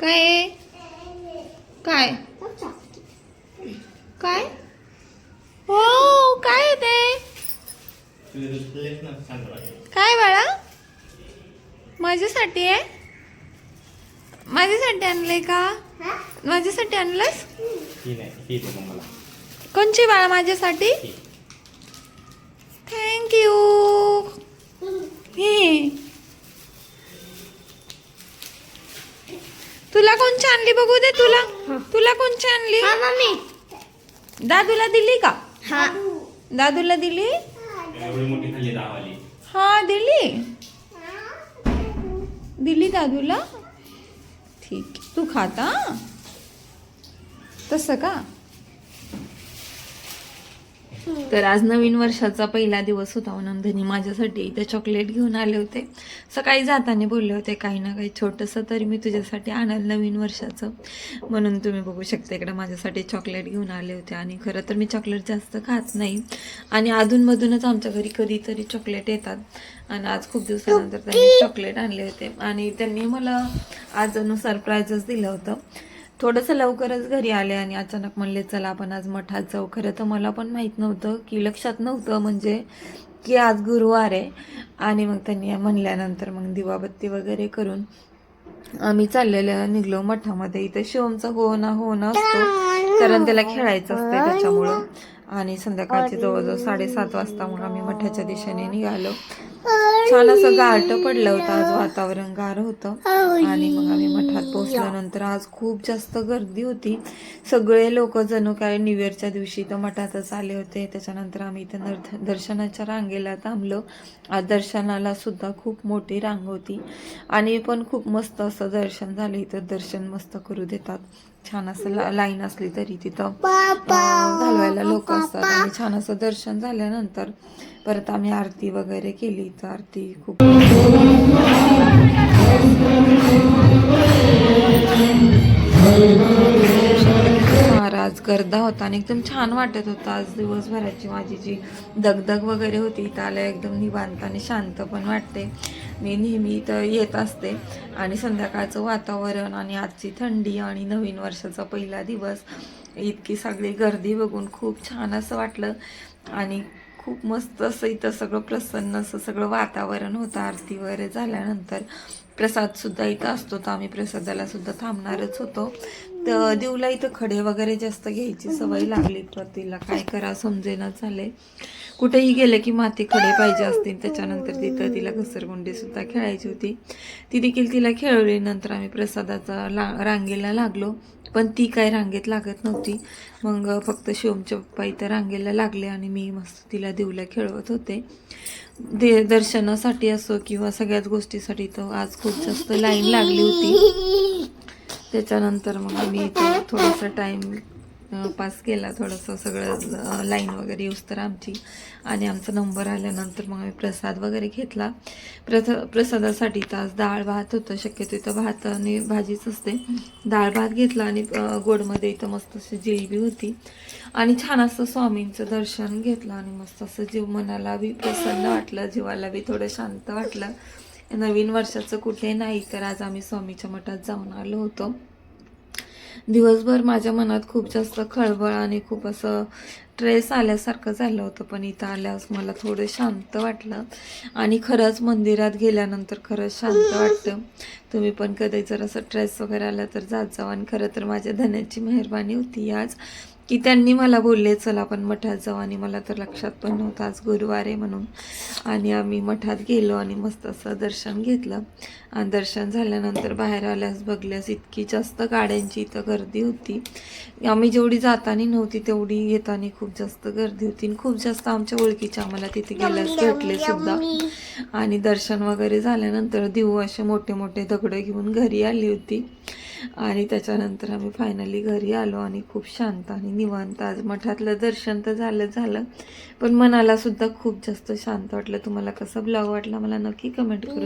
काय? काय? काय? हो काय ते? काय बाळा? माझ्यासाठी आहे? माझ्यासाठी आणलंय का? माझ्यासाठी आणलंस? नाही दे मग मला. कोणची बाळा माझ्यासाठी. थँक्यू हे तुला कोणची आणली बघू दे तुला. तुला कोणची आणली? दादूला दिली का? दादूला दिली? हा दिली? दिली दादूला? ठीक. तू खाता तसं का? तर आज नवीन वर्षाचा पहिला दिवस होता नंदनी माझ्यासाठी इथे चॉकलेट घेऊन आले होते. सकाळी जाताना बोलले होते काही ना काही छोटंसं तरी मी तुझ्यासाठी आणल नवीन वर्षाचं. म्हणून तुम्ही बघू शकता इकडे माझ्यासाठी चॉकलेट घेऊन आले होते आणि खरं तर मी चॉकलेट जास्त खात नाही. आणि अधूनमधूनच आमच्या घरी कधीतरी चॉकलेट येतात. आणि आज खूप दिवसानंतर त्यांनी चॉकलेट आणले होते. आणि त्यांनी मला आज सरप्राईजच दिलं होतं. थोडंसं लवकरच घरी आले आणि अचानक म्हणले चला आपण आज मठात जाऊ. खरं तर मला पण माहीत नव्हतं की लक्षात नव्हतं म्हणजे की आज गुरुवार आहे. आणि मग त्यांनी म्हणल्यानंतर मग दिवाबत्ती वगैरे करून आम्ही चाललेलं निघलो मठामध्ये. इथं शिवमचा हो ना हो ना असतो कारण त्याला खेळायचं असतं त्याच्यामुळं. आणि संध्याकाळची जवळजवळ साडेसात वाजता मग आम्ही मठाच्या दिशेने निघालो. छान असं गारट पडलं होतं आज वातावरण गार होतं. आणि मग आम्ही मठात पोहोचल्यानंतर आज खूप जास्त गर्दी होती. सगळे लोक जणू काय न्यू इयरच्या दिवशी तर मठातच आले होते. त्याच्यानंतर आम्ही इथं नर- दर्शनाच्या रांगेला थांबलो. आज दर्शनाला सुद्धा खूप मोठी रांग होती. आणि पण खूप मस्त असं दर्शन झालं. इथं दर्शन मस्त करू देतात. छान असं ला- लाईन असली तरी तिथं घालवायला लोक असतात. आणि छान असं दर्शन झाल्यानंतर परत आम्ही आरती वगैरे केली. तर आरती खूप गर्दा होता आणि एकदम छान वाटत होता. आज दिवसभराची माझी जी दगदग वगैरे होती इथं एकदम निवांत आणि शांत पण वाटते. मी नेहमी इथं येत असते आणि संध्याकाळचं वातावरण आणि आजची थंडी आणि नवीन वर्षाचा पहिला दिवस इतकी सगळी गर्दी बघून खूप छान असं वाटलं. आणि खूप मस्त असं इथं सगळं प्रसन्न असं सगळं वातावरण होतं आरती वगैरे झाल्यानंतर प्रसादसुद्धा इथं असतो तर आम्ही प्रसादाला सुद्धा थांबणारच होतो. तर देऊला इथं खडे वगैरे जास्त घ्यायची सवय लागली पण तिला काय करा समजेना झाले कुठेही गेले की माती खडे पाहिजे असतील त्याच्यानंतर तिथं तिला घसरगुंडी सुद्धा खेळायची होती. ती देखील तिला खेळवली. नंतर आम्ही प्रसादाचा ला रांगेला लागलो. पण ती काय रांगेत लागत नव्हती. मग फक्त शिवमचे पप्पा इथं रांगेला लागले आणि मी मस्त तिला देऊला खेळवत होते. दे दर्शनासाठी असो किंवा सगळ्याच गोष्टीसाठी तर आज खूप जास्त लाईन लागली होती. त्याच्यानंतर मग आम्ही थोडासा टाईम पास केला. थोडंसं सगळं लाईन वगैरे येऊस तर आमची. आणि आमचा नंबर आल्यानंतर मग आम्ही प्रसाद वगैरे घेतला. प्रथ प्रसादासाठी तर डाळ भात होतं. शक्यतो इथं भात आणि भाजीच असते. डाळ भात घेतला आणि गोडमध्ये इथं मस्त अशी जिलेबी होती. आणि छान असं स्वामींचं दर्शन घेतलं आणि मस्त असं जीव मनाला बी प्रसन्न वाटलं. जीवाला बी थोडं शांत वाटलं. नवीन वर्षाचं कुठे नाही तर आज आम्ही स्वामीच्या मठात जाऊन आलो होतो. दिवसभर माझ्या मनात खूप जास्त खळबळ आणि खूप असं ट्रेस आल्यासारखं झालं होतं पण इथं आल्यास मला थोडं शांत वाटलं. आणि खरंच मंदिरात गेल्यानंतर खरंच शांत वाटतं. तुम्ही पण कधी जर असं ट्रेस वगैरे आला तर जात जावा. आणि खरं तर माझ्या धन्याची मेहरबानी होती आज. की त्यांनी मला बोलले चल आपण मठात जाऊ. आणि मला तर लक्षात पण नव्हतं. आज गुरुवार आहे म्हणून. आणि आम्ही मठात गेलो आणि मस्त असं दर्शन घेतलं. आणि दर्शन झाल्यानंतर बाहेर आल्यास बघल्यास इतकी जास्त गाड्यांची इथं गर्दी होती. आम्ही जेवढी जाताना नव्हती तेवढी येताना खूप जास्त गर्दी होती. आणि खूप जास्त आमच्या ओळखीच्या आम्हाला तिथे गेल्यास भेटले सुद्धा. आणि दर्शन वगैरे झाल्यानंतर देऊ असे मोठे मोठे दगडं घेऊन घरी आली होती. आणि त्याच्यानंतर आम्ही फायनली घरी आलो आणि खूप शांत आणि निवांत. आज मठातलं दर्शन तर झालं झालं. पण मनाला सुद्धा खूप जास्त शांत वाटलं. तुम्हाला कसं ब्लॉग वाटला मला नक्की कमेंट करून